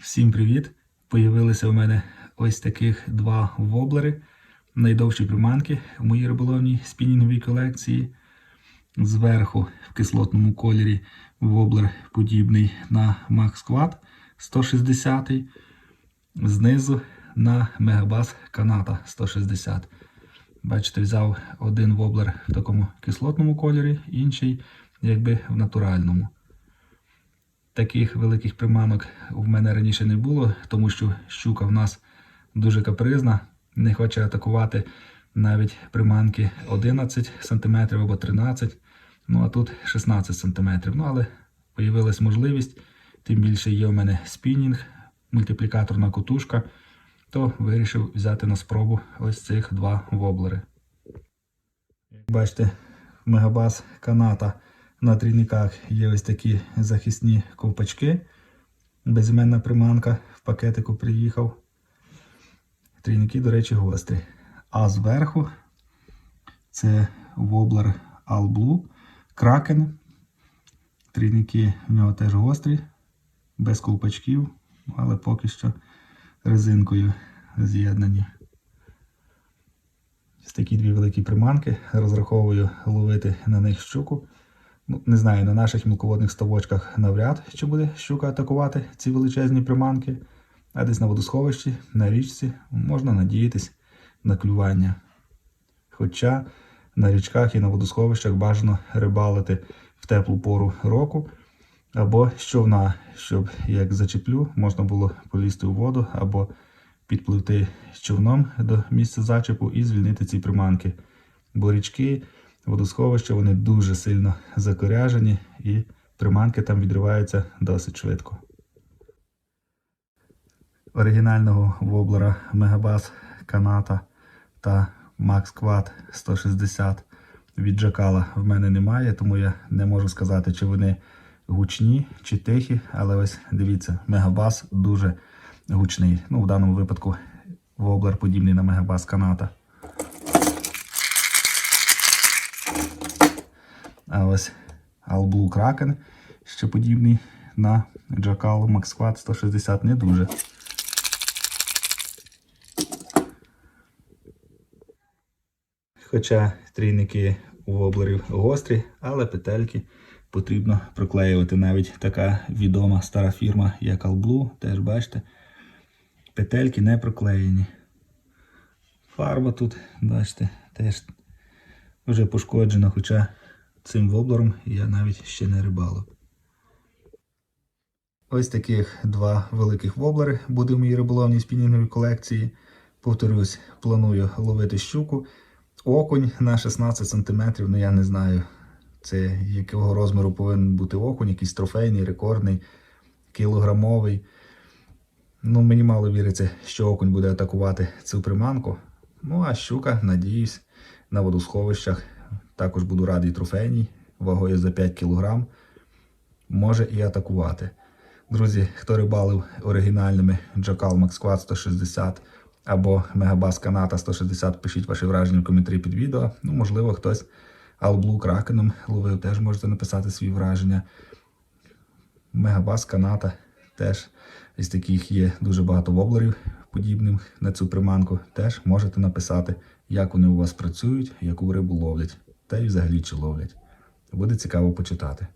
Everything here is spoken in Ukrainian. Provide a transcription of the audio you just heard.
Всім привіт! Появилися у мене ось таких два воблери. Найдовші приманки в моїй риболовній спінінговій колекції. Зверху в кислотному кольорі воблер подібний на Max Quad 160. Знизу на Мегабас Каната 160. Бачите, взяв один воблер в такому кислотному кольорі, інший якби в натуральному. Таких великих приманок в мене раніше не було, тому що щука в нас дуже капризна, не хоче атакувати навіть приманки 11 см або 13 Ну а тут 16 см. Ну, але появилась можливість, тим більше є у мене спінінг, мультиплікаторна котушка, то вирішив взяти на спробу ось цих два воблери. Як бачите, мегабас каната на трійниках є ось такі захисні ковпачки. Безіменна приманка в пакетику приїхав. Трійники, до речі, гострі. А зверху це воблер All Blue Kraken. Трійники в нього теж гострі, без ковпачків, але поки що резинкою з'єднані. Ось такі дві великі приманки. Розраховую ловити на них щуку. Ну, Не знаю, на наших мілководних ставочках навряд чи буде щука атакувати ці величезні приманки, а десь на водосховищі, на річці можна надіятись на клювання. Хоча на річках і на водосховищах бажано рибалити в теплу пору року або з човна, щоб як зачеплю, можна було полізти у воду або підпливти з човном до місця зачепу і звільнити ці приманки. Бо річки, водосховища вони дуже сильно закоряжені і приманки там відриваються досить швидко. Оригінального воблера Мегабас Каната та Max Quad 160 від Джакала в мене немає, тому я не можу сказати, чи вони гучні чи тихі. Але ось дивіться, Мегабас дуже гучний. Ну, в даному випадку воблер подібний на Мегабас Каната. А ось Alblue Kraken, ще подібний на Max Quad 160 не дуже. Хоча трійники у воблерів гострі, але петельки потрібно проклеювати. Навіть така відома стара фірма, як Alblue, теж бачите, петельки не проклеєні. Фарба тут, бачите, теж вже пошкоджена, хоча цим воблером я навіть ще не рибалив. Ось таких два великих воблери буде в моїй риболовній спінінговій колекції. Повторюсь, планую ловити щуку. Окунь на 16 см, ну я не знаю, це якого розміру повинен бути окунь, якийсь трофейний, рекордний, кілограмовий. Ну, мені мало віриться, що окунь буде атакувати цю приманку. Ну, а щука, надіюсь, на водосховищах. Також буду радий трофейній, вагою за 5 кг. Може і атакувати. Друзі, хто рибалив оригінальними Max Quad 160 або Megabas Kanata 160, пишіть ваші враження в коментарі під відео. Ну, можливо, хтось Alblue Kraken ловив, теж можете написати свої враження. Megabas Kanata теж із таких є дуже багато воблерів подібним на цю приманку. Теж можете написати, як вони у вас працюють, яку рибу ловлять, та й взагалі чи ловлять. Буде цікаво почитати.